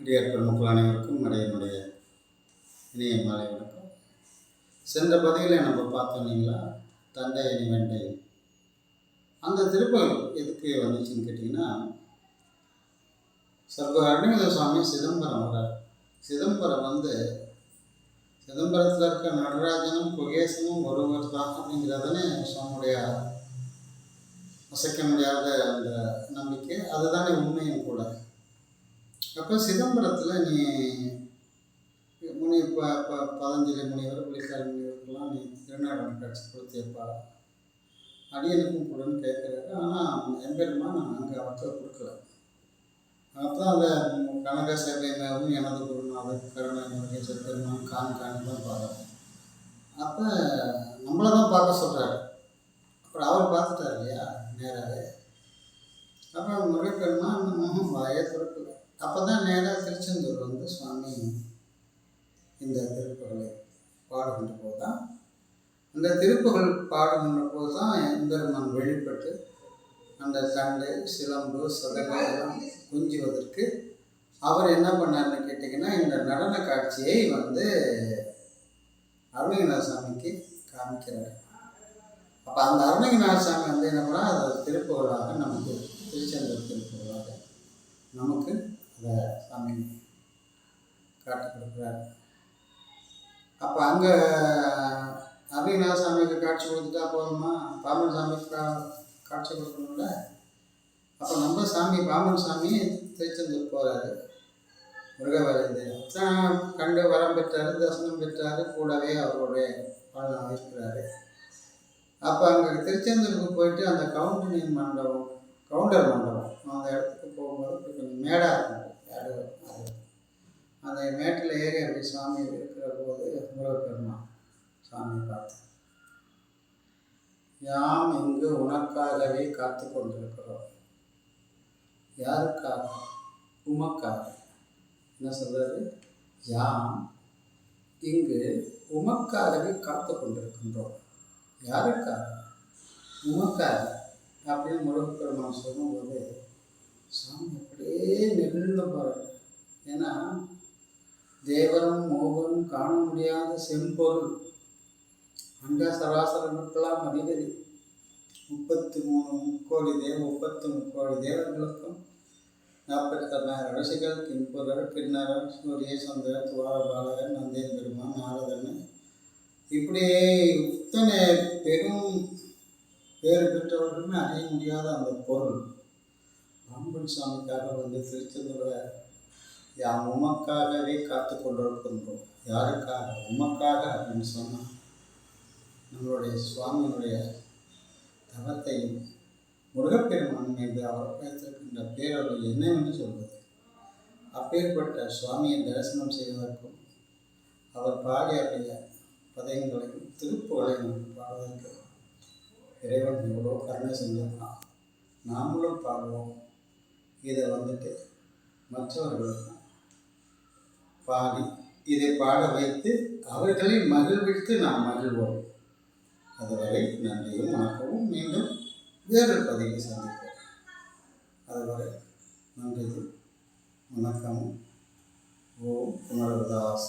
அடியார் பெருமக்கள் அனைவருக்கும் அடையனுடைய இணைய மாலை வணக்கம். சென்ற பதவியில் நம்ம பார்த்தோம் இல்லைங்களா? தண்டை அணி வெண்டை அந்த திருப்பதி எதுக்கு வந்துச்சுன்னு கேட்டிங்கன்னா சர்வ அருணகிர சுவாமி சிதம்பரம் வர்றார். சிதம்பரம் வந்து சிதம்பரத்தில் இருக்க நடராஜனும் குகேசனும் ஒருவர் தான் அப்படிங்கிறதுனே சுவாமியுடைய அசைக்க முடியாத அந்த நம்பிக்கை. அதுதானே உண்மையும் கூட. அப்போ சிதம்பரத்தில் நீ முனி ப ப பதஞ்சலி முனிவர் புலிக்கால் முனிவருக்கெல்லாம் நீ திருநாடன் காட்சி கொடுத்தியப்பா அடியனுக்கும் கொடுன்னு கேட்குறாரு. ஆனால் எம்பெருமா நான் அங்கே அவர்கிட்ட கொடுக்கல. அப்போ அந்த கனக சேவை எனது குருநாதர் கருணை முருகேஸ்வர் பெருமான் கான் கான் தான் பார்க்குறோம் அப்போ நம்மளை தான் பார்க்க சொல்கிறாரு அப்புறம் அவர் பார்த்துட்டார் இல்லையா? நேராகவே அப்போ முருகப்பெருமான் இன்னும் வாயே திறக்கல. அப்போ தான் நேராக திருச்செந்தூர் வந்து சுவாமி இந்த திருப்புகளை பாடுகின்ற போது தான் அந்த திருப்புகள் பாடுகின்ற போது தான் எம்பெருமான் வெளிப்பட்டு அந்த தண்டு சிலம்பு சதங்கை எல்லாம் குஞ்சுவதற்கு அவர் என்ன பண்ணார்னு கேட்டிங்கன்னா இந்த நடன காட்சியை வந்து அருணகிரிநாத சாமிக்கு காமிக்கிறார். அப்போ அந்த அருணகிரிநாத சாமி வந்து என்ன பண்ணால் அதை திருப்புகளாக நமக்கு திருச்செந்தூர் திருப்புகளாக நமக்கு அந்த சாமி காட்டி கொடுக்குறாரு அப்போ அங்கே அருணகிரிநாத சாமிக்கு காட்சி கொடுத்துட்டா போதுமா? பாமன் சாமிக்கு கா காட்சி கொடுக்கணும்ல? அப்போ நம்ம சாமி பாமன் சாமி திருச்செந்தூர் போகிறாரு முருகவேலேந்தர் தான் கண்டு வரம் பெற்றார் தரிசனம் பெற்றார் கூடவே அவருடைய பலன் இருக்கிறாரு. அப்போ அங்கே திருச்செந்தூருக்கு போயிட்டு அந்த கவுண்டனின் மண்டபம் கவுண்டர் மண்டபம் அந்த இடத்துக்கு போகும்போது கொஞ்சம் மேடாக இருக்கும். மேடு அது அந்த மேட்டில் ஏறி அப்படி சாமி இருக்கிற போது முருகப்பெருமான் சாமி பார்த்து யாம் இங்கு உனக்காகவே காத்து கொண்டிருக்கிறோம். யாருக்காக? உமக்காக. என்ன சொல்றாரு? யாம் இங்கு உமக்காகவே காத்து கொண்டிருக்கின்றோம். யாருக்காக? உமக்காக. அப்படின்னு முருகப்பெருமான் சொல்லும்போது சாமி அப்படியே நெகிழ்ந்து போகிறார் ஏன்னா தேவரும் மோகரும் காண முடியாத செம்பொருள். அண்ட சராசரங்களுக்கெல்லாம் அதிபதி முப்பத்தி மூணு முக்கோடி தேவ முப்பத்தி முக்கோடி தேவர்களுக்கும் தொள்ளாயிரம் ரிஷிகள் கின்புரர் கிண்ணறர் சூரிய சந்திரர் துவாரபாலகர் நந்தேன் பெருமான் நாரதன். இப்படியே இத்தனை பெரும் பேர் பெற்றவர்களுமே அறிய முடியாத அந்த பொருள். பாம்பன் சுவாமிக்காக வந்து திருச்செந்தூரை யாம் உமக்காகவே காத்து கொண்டிருக்கின்றோம். யாருக்காக? உமக்காக அப்படின்னு சொன்னால் நம்மளுடைய சுவாமியினுடைய தவத்தையும் முருகப்பெருமான் மீது அவர் வைத்திருக்கின்ற பேரொருள் என்னவென்று சொல்வது? அப்பேற்பட்ட சுவாமியை தரிசனம் செய்வதற்கும் அவர் பாடியாருடைய பதயங்களையும் திருப்புகளையும் பாடுவதற்கு இறைவன் எவ்வளோ கருணை செஞ்சிருக்கான் நாமளும் பாடுவோம். இதை வந்துட்டு மற்றவர்களுக்கும் பாடி. இதை பாட வைத்து அவர்களை மகிழ்வித்து நாம் மகிழ்வோம். அதுவரை நன்றியும் வணக்கமும். மீண்டும் வேறொரு பதிவை சந்திப்போம். அதுவரை நன்றியும் வணக்கமும். ஓம் குமரதாச